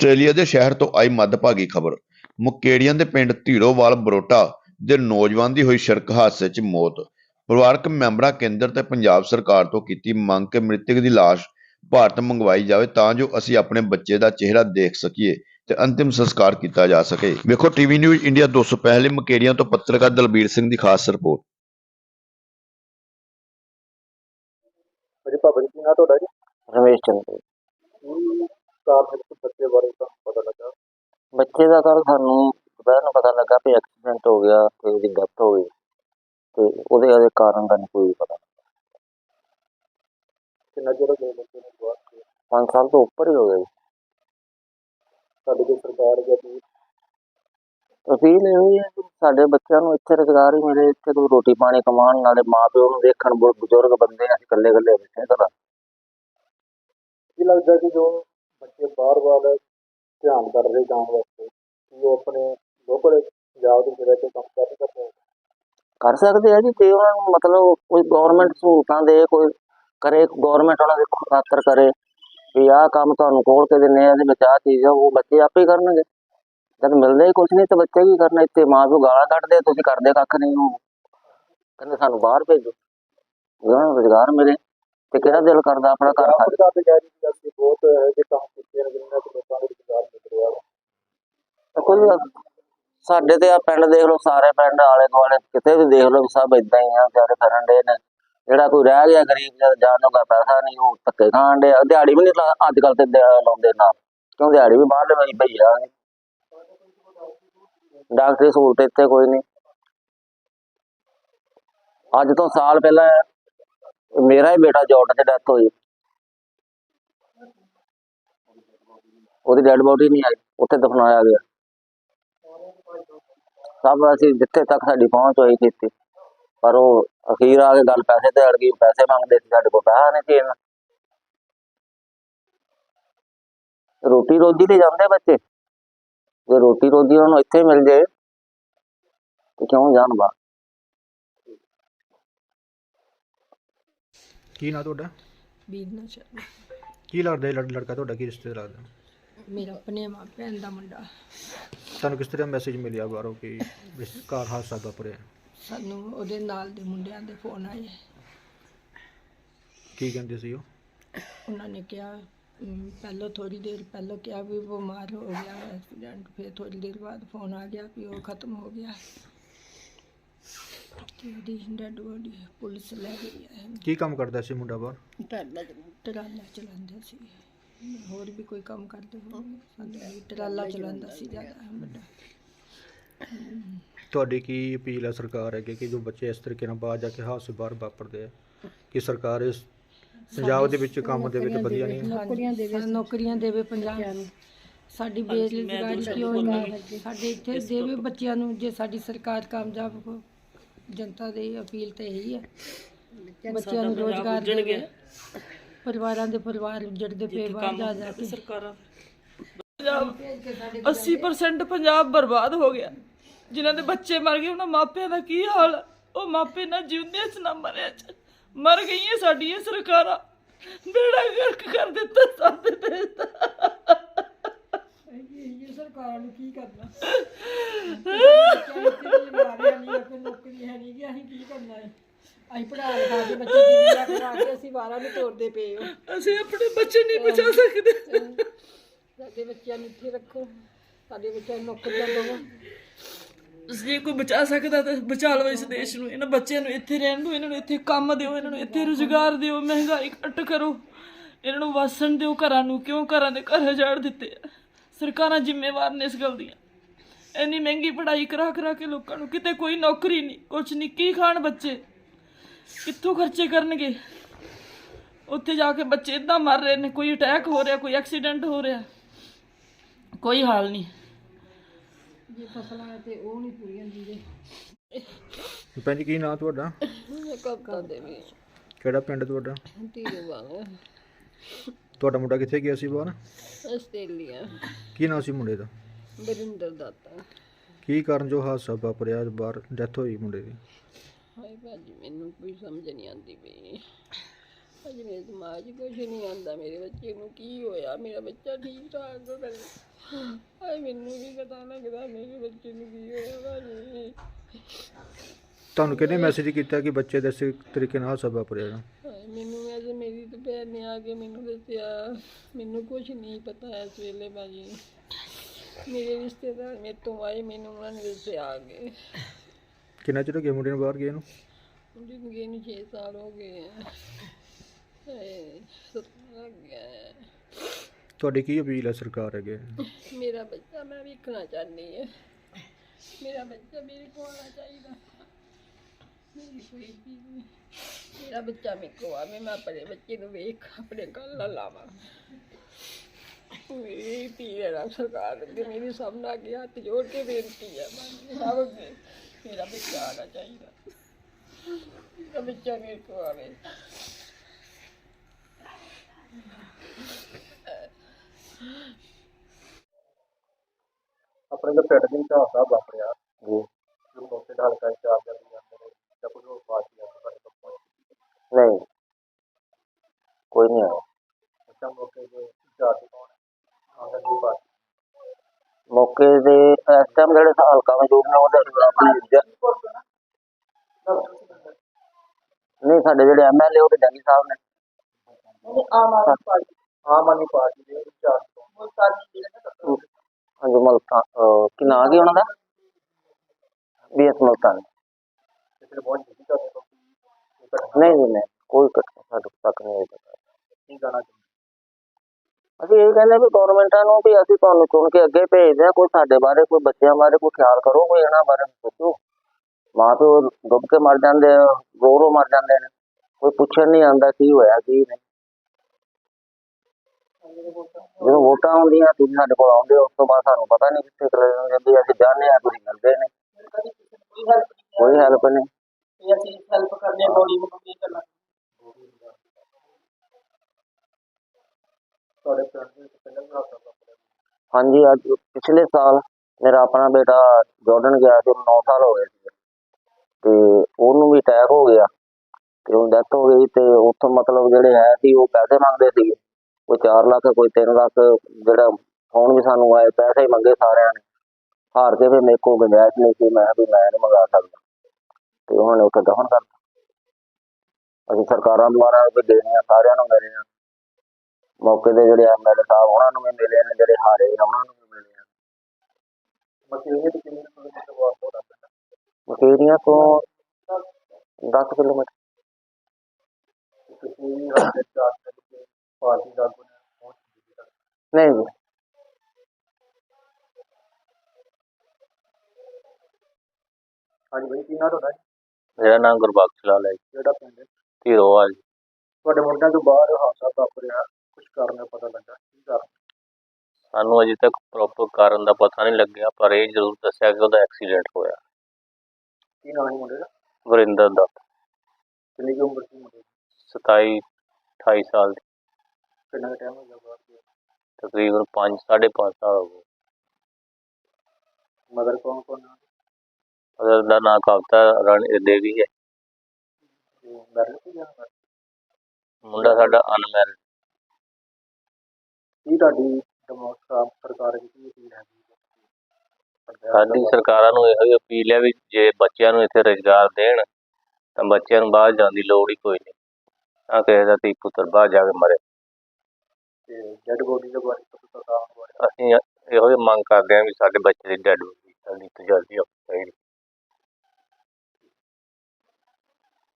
Australia ਦੇ ਸ਼ਹਿਰ ਤੋਂ ਆਈ ਮੰਦਭਾਗੀ ਖਬਰ। ਮੁਕੇੜੀਆਂ ਦੇ ਪਿੰਡ ਧੀੜੋਵਾਲ ਬਰੋਟਾ ਦੇ ਨੌਜਵਾਨ ਦੀ ਹੋਈ ਸੜਕ ਹਾਦਸੇ 'ਚ ਮੌਤ। ਪਰਿਵਾਰਕ ਮੈਂਬਰਾਂ ਕੇਂਦਰ ਤੇ ਪੰਜਾਬ ਸਰਕਾਰ ਤੋਂ ਕੀਤੀ ਮੰਗ ਕਿ ਮ੍ਰਿਤਕ ਦੀ ਲਾਸ਼ ਭਾਰਤ ਮੰਗਵਾਈ ਜਾਵੇ ਤਾਂ ਜੋ ਅਸੀਂ ਆਪਣੇ ਬੱਚੇ ਦਾ ਚਿਹਰਾ ਦੇਖ ਸਕੀਏ ਤੇ ਅੰਤਿਮ ਸੰਸਕਾਰ ਕੀਤਾ ਜਾ ਸਕੇ। ਵੇਖੋ ਟੀਵੀ ਨਿਊਜ਼ ਇੰਡੀਆ 200 ਲਈ ਮੁਕੇੜੀਆਂ ਤੋਂ ਪੱਤਰਕਾਰ ਦਲਬੀਰ ਸਿੰਘ ਦੀ ਖਾਸ ਰਿਪੋਰਟ। ਅਜੀ ਭਾਬਾ ਜੀ ਨਾਂ ਤੁਹਾਡਾ ਜੀ? ਰਮੇਸ਼ ਚੰਦਰ ਕਾਰ ਵਿੱਚ ਬੱਚੇ ਬਾਰੇ ਤੁਹਾਨੂੰ ਪਤਾ ਲੱਗਾ? ਬੱਚੇ ਦਾ ਕੱਲ ਸਾਨੂੰ ਦੁਪਹਿਰ ਨੂੰ ਪਤਾ ਲੱਗਾ ਵੀ ਐਕਸੀਡੈਂਟ ਹੋ ਗਿਆ ਤੇ ਉਹਦੀ ਡੈਥ ਹੋ ਗਈ ਤੇ ਉਹਦੇ ਉਹਦੇ ਕਾਰਨ ਦਾ ਨਹੀਂ ਕੋਈ ਪਤਾ। ਕਿੰਨਾ ਚਿਰ ਹੋ ਗਿਆ ਬੱਚੇ ਨੂੰ ਬਾਹਰ ਤੇ 5 ਸਾਲ ਤੋਂ ਉੱਪਰ ਹੀ ਹੋ ਗਏ। ਸਾਡੇ ਕੋਲ ਸਰਕਾਰ ਜਾਂ ਕੀ ਅਪੀਲ ਇਹ ਹੋਈ ਹੈ ਕਿ ਸਾਡੇ ਬੱਚਿਆਂ ਨੂੰ ਇੱਥੇ ਰੁਜ਼ਗਾਰ ਹੀ ਮਿਲੇ ਇੱਥੇ ਕੋਈ ਰੋਟੀ ਪਾਣੀ ਕਮਾਉਣ ਨਾਲੇ ਮਾਂ ਪਿਓ ਨੂੰ ਦੇਖਣ ਬਜ਼ੁਰਗ ਬੰਦੇ ਆ, ਅਸੀਂ ਇਕੱਲੇ ਇਕੱਲੇ ਬੈਠੇ ਘਰ। ਕੀ ਲੱਗਦਾ ਕਿ ਜੋ ਬੱਚੇ ਬਾਰ-ਬਾਰ ਧਿਆਨ ਕਰ ਰਹੇ ਜਾਣ ਵਾਸਤੇ ਕਿ ਉਹ ਆਪਣੇ ਲੋਕਲ ਪੰਜਾਬ ਦੇ ਵਿੱਚ ਕੰਮ ਕਰ ਸਕਦੇ ਕਰ ਸਕਦੇ ਆ ਜੀ, ਤੇ ਉਹਨਾਂ ਨੂੰ ਮਤਲਬ ਕੋਈ ਗਵਰਨਮੈਂਟ ਸਹੂਲਤਾਂ ਦੇ, ਕੋਈ ਕਰੇ ਗਵਰਨਮੈਂਟ ਉਹਨਾਂ ਦੇ ਖਾਤਰ ਕਰੇ ਵੀ ਆਹ ਕੰਮ ਤੁਹਾਨੂੰ ਖੋਲ ਕੇ ਦਿੰਨੇ ਆ, ਇਹਦੇ ਵਿੱਚ ਆਹ ਚੀਜ਼ ਆ, ਉਹ ਬੱਚੇ ਆਪੇ ਕਰਨਗੇ। ਜਦ ਮਿਲਦਾ ਹੀ ਕੁਝ ਨਹੀਂ ਤੇ ਬੱਚੇ ਕੀ ਕਰਨਾ, ਇੱਥੇ ਮਾਂ ਪਿਓ ਗਾਲਾਂ ਕੱਢਦੇ ਤੁਸੀਂ ਕਰਦੇ ਕੱਖ ਨਹੀਂ ਉਹ ਕਹਿੰਦੇ ਸਾਨੂੰ ਬਾਹਰ ਭੇਜੋ। ਉਹਨਾਂ ਨੂੰ, ਰੁਜ਼ਗਾਰ ਮਿਲੇ। ਤੇ ਕਿਹੜਾ ਦਿਲ ਕਰਦਾ ਆਪਣਾ ਘਰ ਛੱਡ ਸਰਕਾਰ ਤੇ ਕਹਿ ਰਹੀ ਕਿ ਅਸੀਂ ਬਹੁਤ ਇਹੋ ਜਿਹੇ ਕੰਮ ਕੀਤੇ ਨੇ ਜਿਨ੍ਹਾਂ ਤੋਂ ਲੋਕਾਂ ਨੂੰ ਰੁਜ਼ਗਾਰ ਮਿਲ ਰਿਹਾ ਵਾ। ਤੇ ਕੋਈ ਸਾਡੇ ਤੇ ਆ ਪਿੰਡ ਦੇਖ ਲਓ ਸਾਰੇ ਪਿੰਡ ਆਲੇ ਦੁਆਲੇ ਕਿਤੇ ਵੀ ਦੇਖ ਲਓ ਵੀ ਸਭ ਇਦਾਂ ਹੀ ਆ ਵਿਚਾਰੇ ਕਰਨ ਦੇ ਨੇ। ਜਿਹੜਾ ਕੋਈ ਰਹਿ ਗਿਆ ਗਰੀਬ ਜਦ ਜਾਣ ਦਾ ਪੈਸਾ ਨਹੀਂ ਉਹ ਧੱਕੇ ਖਾਣ ਦੇ ਦਿਹਾੜੀ ਵੀ ਨਹੀਂ ਅੱਜ ਕੱਲ ਤੇ ਦਿਹਾ- ਲਾਉਂਦੇ ਨਾ। ਕਿਉਂ ਦਿਹਾੜੀ ਵੀ ਬਾਹਰ ਲਈ ਪਈ ਆ। ਡਾਕਟਰੀ ਸਹੂਲਤ ਇੱਥੇ ਕੋਈ ਨਹੀਂ ਅੱਜ ਤੋਂ ਸਾਲ ਪਹਿਲਾਂ ਮੇਰਾ ਹੀ ਬੇਟਾ ਜੋਟ ਤੇ ਡੈਥ ਹੋਈ। ਉਹਦੀ ਡੈਡ ਬੋਡੀ ਨਹੀਂ ਆਈ, ਉੱਥੇ ਦਫਨਾਇਆ ਗਿਆ। ਸਭ ਅਸੀਂ ਜਿੱਥੇ ਤੱਕ ਸਾਡੀ ਪਹੁੰਚ ਹੋਈ ਕੀਤੀ। ਪਰ ਉਹ ਅਖੀਰ ਆ ਕੇ ਗੱਲ ਪੈਸੇ ਤੇ ਅੜ ਗਈ, ਪੈਸੇ ਮੰਗਦੇ ਸੀ, ਸਾਡੇ ਕੋਲ ਪੈਸਾ ਨਹੀਂ ਸੀ ਇੰਨਾ। ਰੋਟੀ ਰੋਜੀ ਤੇ ਜਾਂਦੇ ਬੱਚੇ। ਜੇ ਰੋਟੀ ਰੋਜੀ ਉਹਨੂੰ ਇੱਥੇ ਮਿਲ ਜਾਏ, ਤੇ ਕਿਉਂ ਜਾਣ ਬਾਹਰ? ਕੀ ਨਾਂ ਤੁਹਾਡਾ? ਬੀਨਾ ਸ਼ਰਮਾ। ਕੀ ਲੱਗਦਾ ਇਹ ਲੜ- ਲੜਕਾ ਤੁਹਾਡਾ ਕੀ ਰਿਸ਼ਤੇ ਲੱਗਦਾ? ਮੇਰਾ ਆਪਣੇ ਮਾਂ ਭੈਣ ਦਾ ਮੁੰਡਾ। ਤੁਹਾਨੂੰ ਕਿਸ ਤਰ੍ਹਾਂ ਮੈਸੇਜ ਮਿਲਿਆ ਬਾਹਰੋਂ ਕਿ ਇਸ ਕਾਰ ਹਾਦਸਾ ਵਾਪਰਿਆ? ਸਾਨੂੰ ਉਹਦੇ ਨਾਲ ਦੇ ਮੁੰਡਿਆਂ ਦੇ ਫੋਨ ਆਏ। ਕੀ ਕਹਿੰਦੇ ਸੀ ਉਹ? ਉਹਨਾਂ ਨੇ ਕਿਹਾ ਅਮ, ਪਹਿਲਾਂ ਥੋੜੀ ਦੇਰ ਪਹਿਲਾਂ ਕਿਹਾ ਵੀ ਬਿਮਾਰ ਹੋ ਗਿਆ ਐਕਸੀਡੈਂਟ ਫਿਰ ਥੋੜੀ ਦੇਰ ਬਾਅਦ ਫੋਨ ਆ ਗਿਆ ਵੀ ਉਹ ਖਤਮ ਹੋ ਗਿਆ। ਤੇ ਉਹਦੀ ਡੈਡ ਬੋਡੀ ਪੁਲਿਸ ਲੈ ਗਈ ਹੈ ਕੀ ਕੰਮ ਕਰਦਾ ਸੀ ਮੁੰਡਾ ਬਾਹਰ? ਟਰਾਲਾ ਚਲਾਉਂਦਾ ਸੀ। ਹੋਰ ਵੀ ਕੋਈ ਕੰਮ ਕਰਦੇ ਹੋਣਗੇ? ਵੀ ਟਰਾਲਾ ਚਲਾਉਂਦਾ ਸੀ ਜ਼ਿਆਦਾ ਵੱਡਾ ਤੁਹਾਡੀ ਕੀ ਅਪੀਲ ਹੈ ਸਰਕਾਰ ਅੱਗੇ ਕਿ ਜੋ ਬੱਚੇ ਇਸ ਤਰੀਕੇ ਨਾਲ ਬਾਹਰ ਜਾ ਕੇ ਹਾਦਸੇ ਬਾਹਰ ਵਾਪਰਦੇ ਆ ਕਿ ਸਰਕਾਰ ਇਸ ਪੰਜਾਬ ਦੇ ਵਿੱਚ ਕੰਮ ਦੇ ਵਿੱਚ ਵਧੀਆ ਨਹੀਂ ਹੈ ਨੌਕਰੀਆਂ ਦੇਵੇ ਨੌਕਰੀਆਂ ਦੇਵੇ ਪੰਜਾਬ ਨੂੰ ਸਾਡੀ ਬੇਰੁਜ਼ਗਾਰੀ ਕਿਉਂ ਇੰਨੀ ਸਾਡੇ ਇੱਥੇ ਦੇਵੇ ਬੱਚਿਆਂ ਨੂੰ ਜੇ ਸਾਡੀ ਸਰਕਾਰ ਕਾਮਯਾਬ ਹੋ ਜਨਤਾ ਦੀ ਅਪੀਲ ਤੇ ਇਹੀ ਹੈ ਬੱਚਿਆਂ ਨੂੰ ਰੋਜ਼ਗਾਰ ਦੇਵੇ। ਪਰਿਵਾਰਾਂ ਦੇ ਪਰਿਵਾਰ ਉੱਜੜਦੇ ਪਏ ਬਾਹਰ ਜਾ ਜਾ ਕੇ। 80% ਪੰਜਾਬ ਬਰਬਾਦ ਹੋ ਗਿਆ। ਜਿਨ੍ਹਾਂ ਦੇ ਬੱਚੇ ਮਰ ਗਏ ਉਹਨਾਂ ਮਾਪਿਆਂ ਦਾ ਕੀ ਹਾਲ? ਆ? ਉਹ ਮਾਪੇ ਨਾ ਜਿਉਂਦੇ ਚ ਨਾ ਮਰਿਆ ਚ। ਮਰ ਗਈਆਂ ਸਾਡੀਆਂ ਸਰਕਾਰਾਂ। ਬੇੜਾ ਗਰਕ ਕਰ ਦਿੱਤਾ ਸਾਡੇ ਦੇਸ਼ ਦਾ ਇਹ ਸਰਕਾਰ ਨੂੰ ਕੀ ਕਰਨਾ? ਮਾਰਿਆ ਨਹੀਂ ਕੋਈ ਨੌਕਰੀ ਹੈ ਨਹੀਂ ਕਿ ਅਸੀਂ ਕੀ ਕਰਨਾ ਹੈ? ਅਸੀਂ ਪੜ੍ਹਾ ਲਿਖਾ ਕੇ ਬੱਚੇ ਦੀ ਕਰਾ ਕੇ ਅਸੀਂ ਬਾਹਰਾਂ ਨੂੰ ਤੋਰਦੇ ਪਏ ਹਾਂ। ਅਸੀਂ ਆਪਣੇ ਬੱਚੇ ਨਹੀਂ ਬਚਾ ਸਕਦੇ। ਸਾਡੇ ਬੱਚਿਆਂ ਨੂੰ ਇੱਥੇ ਰੱਖੋ ਸਾਡੇ ਬੱਚਿਆਂ ਨੂੰ ਨੌਕਰੀਆਂ ਦਿਓ ਜੇ ਕੋਈ ਬਚਾ ਸਕਦਾ ਤਾਂ ਬਚਾ ਲਓ ਇਸ ਦੇਸ਼ ਨੂੰ ਇਹਨਾਂ ਬੱਚਿਆਂ ਨੂੰ ਇੱਥੇ ਰਹਿਣ ਦਿਓ ਇਹਨਾਂ ਨੂੰ ਇੱਥੇ ਕੰਮ ਦਿਓ ਇਹਨਾਂ ਨੂੰ ਇੱਥੇ ਰੁਜ਼ਗਾਰ ਦਿਓ ਮਹਿੰਗਾਈ ਘੱਟ ਕਰੋ। ਇਹਨਾਂ ਨੂੰ ਵਸਣ ਦਿਓ ਘਰਾਂ ਨੂੰ ਕਿਉਂ ਘਰਾਂ ਦੇ ਘਰ ਉਜਾੜ ਦਿੱਤੇ ਆ? ਸਰਕਾਰਾਂ ਜ਼ਿੰਮੇਵਾਰ ਨੇ ਇਸ ਗੱਲ ਦੀਆਂ। ਇੰਨੀ ਮਹਿੰਗੀ ਪੜ੍ਹਾਈ ਕਰਾ ਕਰਾ ਕੇ ਲੋਕਾਂ ਨੂੰ ਕਿਤੇ ਕੋਈ ਨੌਕਰੀ ਨਹੀਂ ਕੁਛ ਨਹੀਂ ਕੀ ਖਾਣ ਬੱਚੇ? ਕਿੱਥੋਂ ਖਰਚੇ ਕਰਨਗੇ? ਉੱਥੇ ਜਾ ਕੇ ਬੱਚੇ ਇਦਾਂ ਮਰ ਰਹੇ ਨੇ ਕੋਈ ਅਟੈਕ ਹੋ ਰਿਹਾ ਕੋਈ ਐਕਸੀਡੈਂਟ ਹੋ ਰਿਹਾ। ਕੋਈ ਹਾਲ ਨਹੀਂ। ਜੇ ਫਸਲਾਂ ਤੇ ਉਹ ਨਹੀਂ ਪੂਰੀਆਂ ਹੁੰਦੀਆਂ। ਭੈਣ ਜੀ ਕੀ ਨਾਂ ਤੁਹਾਡਾ? ਕਬਤਾ ਦੇਵੀ। ਕਿਹੜਾ ਪਿੰਡ ਤੁਹਾਡਾ? ਧੀਰੇ ਵਾਂਗ ਤੁਹਾਡਾ ਮੁੰਡਾ ਕਿੱਥੇ ਗਿਆ ਸੀ ਬਾਹਰ? ਆਸਟ੍ਰੇਲੀਆ। ਕੀ ਨਾਂ ਸੀ ਮੁੰਡੇ ਦਾ? ਬਰਿੰਦਰ ਦਾਤਾ ਕੀ ਕਾਰਨ ਜੋ ਹਾਦਸਾ ਵਾਪਰਿਆ ਬਾਹਰ? ਡੈਥ ਹੋਈ ਮੁੰਡੇ ਦੀ। ਹਾਏ ਭਾਜੀ ਮੈਨੂੰ ਕੋਈ ਸਮਝ ਨਹੀਂ ਆਉਂਦੀ ਪਈ। ਅੱਜ ਮੇਰੇ ਦਿਮਾਗ 'ਚ ਕੁਝ ਨਹੀਂ ਆਉਂਦਾ ਮੇਰੇ ਬੱਚੇ ਨੂੰ। ਕੀ ਹੋਇਆ? ਮੇਰਾ ਬੱਚਾ ਠੀਕ ਠਾਕ ਹੋ ਹਾਏ ਮੈਨੂੰ ਵੀ ਪਤਾ ਲੱਗਦਾ ਮੇਰੇ ਬੱਚੇ ਨੂੰ ਕੀ ਹੋਇਆ ਭਾਜੀ। ਤੁਹਾਨੂੰ ਕਿਹਨੇ ਮੈਸੇਜ ਕੀਤਾ ਕਿ ਬੱਚੇ ਦੇ ਇਸ ਤਰੀਕੇ ਨਾਲ ਹਾਦਸਾ ਵਾਪਰਿਆ ਹਾਏ ਮੈਨੂੰ ਅੱਜ ਮੇਰੀ ਤੇ ਭੈਣ ਨੇ ਆ ਕੇ ਮੈਨੂੰ ਦੱਸਿਆ ਮੈਨੂੰ ਕੁਝ ਨਹੀਂ ਪਤਾ ਇਸ ਵੇਲੇ ਭਾਜੀ। ਮੇਰੇ ਰਿਸ਼ਤੇਦਾਰ ਮੇਰੇ ਤੋਂ ਆਏ ਮੈਨੂੰ ਉਹਨਾਂ ਨੇ ਦੱਸਿਆ ਆ ਕੇ ਕਿੰਨਾ ਚਿਰ ਹੋ ਗਿਆ ਮੁੰਡੇ ਨੂੰ ਬਾਹਰ ਗਏ ਨੂੰ? ਜ਼ਿੰਦਗੀ ਨੂੰ 6 ਸਾਲ ਹੋ ਗਏ ਹੈ। ਤੁਹਾਡੀ ਕੀ ਅਪੀਲ ਹੈ ਸਰਕਾਰ ਅੱਗੇ? ਮੇਰਾ ਬੱਚਾ ਮੈਂ ਵੇਖਣਾ ਚਾਹੁੰਦੀ ਹਾਂ ਮੇਰਾ ਬੱਚਾ ਮੇਰੇ ਕੋਲ ਆਉਣਾ ਚਾਹੀਦਾ। ਮੇਰੀ ਕੋਈ ਵੀ ਨਹੀਂ ਮੇਰਾ ਬੱਚਾ ਮੇਰੇ ਕੋਲ ਆਵੇ ਮੈਂ ਆਪਣੇ ਬੱਚੇ ਨੂੰ ਵੇਖ, ਆਪਣੇ ਗੱਲ ਨਾਲ ਲਾਵਾਂ। ਮੇਰੀ ਧੀ ਹੈ ਰੱਬ ਸਰਕਾਰ ਅੱਗੇ ਮੇਰੀ ਸਭ ਨਾਲ ਅੱਗੇ ਹੱਥ ਜੋੜ ਕੇ ਬੇਨਤੀ ਹੈ ਮੈਂ ਸਭ ਅੱਗੇ ਮੇਰਾ ਬੱਚਾ ਆਉਣਾ ਚਾਹੀਦਾ। ਮੇਰਾ ਬੱਚਾ ਮੇਰੇ ਕੋਲ ਆਵੇ। ਆਪਣੇ ਜੋ ਪਿੰਡ ਦੇ ਵਿੱਚ ਹਾਦਸਾ ਵਾਪਰਿਆ। ਜੀ ਜੋ ਮੌਕੇ ਦਾ ਹਲਕਾ ਇੰਚਾਰਜ ਆ ਵੀ ਜਾਂਦੇ ਨੇ ਜਾਂ ਕੋਈ ਹੋਰ ਪਾਰਟੀ ਆ ਸਾਡੇ ਤੋਂ ਪਹੁੰਚੀ ਨਹੀਂ। ਕੋਈ ਨਹੀਂ ਆਇਆ। ਅੱਛਾ ਮੌਕੇ ਦੇ ਇੰਚਾਰਜ ਕੌਣ ਹੈ ਆਂਦਾ ਦੀ ਪਾਰਟੀ ਮੌਕੇ ਦੇ ਇਸ ਟਾਈਮ ਜਿਹੜੇ ਹਲਕਾ ਮੌਜੂਦ ਨੇ, ਉਹਦੇ ਆਪਣੇ ਜ- ਨਹੀਂ, ਸਾਡੇ ਜਿਹੜੇ ਐਮਐਲਏ ਉਹਦੇ ਡੰਗੀ ਸਾਹਿਬ ਨੇ ਆਮ ਆਦਮੀ ਪਾਰਟੀ ਆਮ ਆਦਮੀ ਪਾਰਟੀ ਦੇ ਇੰਚਾਰਜ ਕੌਣ ਹਾਂਜੀ, ਮਲਤਾਨ ਕੀ ਨਾਂ ਕੀ ਉਹਨਾਂ ਦਾ? ਬੀਐਸ ਮਲਤਾਨ। ਪਹੁੰਚ ਨਹੀਂ ਨਹੀਂ ਜੀ ਨਹੀਂ ਕੋਈ ਘਟਨਾ ਸਾਡੇ ਤੱਕ ਨਹੀਂ ਪਤਾ ਕੀ ਅਸੀਂ ਇਹ ਕਹਿੰਦੇ ਵੀ ਗਵਰਨਮੈਂਟਾਂ ਨੂੰ ਵੀ ਅਸੀਂ ਤੁਹਾਨੂੰ ਚੁਣ ਕੇ ਅੱਗੇ ਭੇਜਦੇ ਹਾਂ ਕੋਈ ਸਾਡੇ ਬਾਰੇ ਕੋਈ ਬੱਚਿਆਂ ਬਾਰੇ ਕੋਈ ਖਿਆਲ ਕਰੋ ਕੋਈ ਇਹਨਾਂ ਬਾਰੇ ਸੋਚੋ। ਮਾਂ ਪਿਓ ਡੁੱਬ ਕੇ ਮਰ ਜਾਂਦੇ ਆ ਰੋ ਰੋ ਮਰ ਜਾਂਦੇ ਨੇ। ਕੋਈ ਪੁੱਛਣ ਨਹੀਂ ਆਉਂਦਾ ਕੀ ਹੋਇਆ ਕੀ ਨਹੀਂ। ਜਦੋਂ ਵੋਟਾਂ ਆਉਂਦੀਆਂ ਤੁਸੀਂ ਸਾਡੇ ਕੋਲ ਆਉਂਦੇ ਉਸ ਤੋਂ ਬਾਅਦ ਸਾਨੂੰ ਪਤਾ ਨਹੀਂ ਕਿੱਥੇ ਚਲੇ ਜਾਂਦੇ ਵੀ ਅਸੀਂ ਜਾਣਦੇ ਆ ਤੁਸੀਂ ਮਿਲਦੇ ਨੇ ਕੋਈ ਹੈਲਪ ਨਹੀਂ। ਤੁਹਾਡੇ ਪਿੰਡ ਦੇ ਵਿੱਚ ਪਹਿਲਾਂ ਵੀ ਹਾਦਸਾ ਵਾਪਰਿਆ। ਹਾਂਜੀ ਅੱਜ ਪਿਛਲੇ ਸਾਲ ਮੇਰਾ ਆਪਣਾ ਬੇਟਾ ਜਾਰਡਨ ਗਿਆ ਸੀ 9 ਸਾਲ ਹੋ ਗਏ ਸੀ। ਤੇ ਉਹਨੂੰ ਵੀ ਅਟੈਕ ਹੋ ਗਿਆ। ਤੇ ਉਹ ਡੈਥ ਹੋ ਗਈ ਤੇ ਉੱਥੋਂ ਮਤਲਬ ਜਿਹੜੇ ਹੈ ਸੀ ਉਹ ਪੈਸੇ ਮੰਗਦੇ ਸੀ ਕੋਈ 4 ਲੱਖ ਕੋਈ 3 ਲੱਖ ਜਿਹੜਾ ਫੋਨ ਵੀ ਸਾਨੂੰ ਆਏ ਪੈਸੇ ਹੀ ਮੰਗੇ ਸਾਰਿਆਂ ਨੇ। ਹਾਰ ਕੇ ਫਿਰ ਮੇਰੇ ਕੋਲ ਗੁੰਜਾਇਸ਼ ਨਹੀਂ ਸੀ ਮੈਂ ਵੀ ਮੈਂ ਨਹੀਂ ਮੰਗਾ ਸਕਦਾ। ਤੇ ਉਹਨਾਂ ਨੇ ਉੱਥੇ ਦਫਨ ਕਰਤਾ ਅਸੀਂ ਸਰਕਾਰਾਂ ਦੁਆਰਾ ਵੀ ਦੇਣੇ ਆ ਸਾਰਿਆਂ ਨੂੰ ਮਿਲੇ ਆ। ਮੌਕੇ ਦੇ ਜਿਹੜੇ ਐਮਐਲਏ ਸਾਹਿਬ ਉਹਨਾਂ ਨੂੰ ਵੀ ਮਿਲੇ ਨੇ ਜਿਹੜੇ ਹਾਰੇ ਆ ਉਹਨਾਂ ਨੂੰ ਵੀ ਮਿਲੇ ਆ। ਮਕੇਰੀਆਂ ਤੋਂ 10 ਕਿਲੋਮੀਟਰ। ਨਹੀਂ ਜੀ। ਹਾਂਜੀ ਬਾਈ ਕੀ ਨਾਂ ਤੁਹਾਡਾ? ਮੇਰਾ ਨਾਮ ਗੁਰਬਖਸ਼ ਲਾਲ ਹੈ ਜਿਹੜਾ ਪਿੰਡ ਹੈ? ਧੀਰੋਵਾਲ ਤੁਹਾਡੇ ਮੁੰਡਿਆਂ ਤੋਂ ਬਾਹਰ ਹਾਦਸਾ ਵਾਪਰਿਆ ਕੁਝ ਕਾਰਨ ਦਾ ਪਤਾ ਲੱਗਾ ਕੀ ਕਾਰਨ? ਸਾਨੂੰ ਅਜੇ ਤੱਕ ਪ੍ਰੋਪਰ ਕਾਰਨ ਦਾ ਪਤਾ ਨਹੀਂ ਲੱਗਿਆ ਪਰ ਇਹ ਜ਼ਰੂਰ ਦੱਸਿਆ ਕਿ ਉਹਦਾ ਐਕਸੀਡੈਂਟ ਹੋਇਆ। ਕੀ ਨਾਂ ਹੈ ਮੁੰਡੇ ਦਾ? ਵਰਿੰਦਰ ਦਾ। ਕਿੰਨੀ ਕੁ ਉਮਰ ਸੀ ਮੁੰਡੇ ਦੀ? 27 28 ਸਾਲ ਦੀ। ਕਿੰਨਾ ਟਾਈਮ ਹੋ ਗਿਆ ਬਾਹਰ ਗਿਆ? ਤਕਰੀਬਨ 5 5.5 ਸਾਲ ਹੋ ਗਏ। ਮਦਰ ਕੌਣ ਕੌਣ ਹੈ ਉਹਦਾ ਦਾ ਨਾਂ ਕਵਤਾ ਰਣ ਦੇਵੀ ਹੈ? ਮੁੰਡਾ ਸਾਡਾ ਅਨਮੈਰਿਡ ਕੀ ਤੁਹਾਡੀ ਸਰਕਾਰ ਦੀ ਅਪੀਲ ਹੈ? ਸਾਡੀ ਸਰਕਾਰਾਂ ਨੂੰ ਇਹੋ ਹੀ ਅਪੀਲ ਹੈ ਵੀ ਜੇ ਬੱਚਿਆਂ ਨੂੰ ਇੱਥੇ ਰੁਜ਼ਗਾਰ ਦੇਣ ਤਾਂ ਬੱਚਿਆਂ ਨੂੰ ਬਾਹਰ ਜਾਣ ਦੀ ਲੋੜ ਹੀ ਕੋਈ ਨਹੀਂ। ਤਾਂ ਕਿਸੇ ਦਾ ਧੀ ਪੁੱਤਰ ਬਾਹਰ ਜਾ ਕੇ ਮਰੇ। ਤੇ ਡੈਡ ਬੋਡੀ ਦੇ ਬਾਰੇ ਪਤਾ ਸਰਕਾਰ ਨੂੰ ਬਾਰੇ ਅਸੀਂ ਇਹੋ ਹੀ ਮੰਗ ਕਰਦੇ ਹਾਂ ਵੀ ਸਾਡੇ ਬੱਚੇ ਦੀ ਡੈਡ ਬੋਡੀ ਜਲਦੀ ਤੋਂ ਜਲਦੀ ਆਵੇ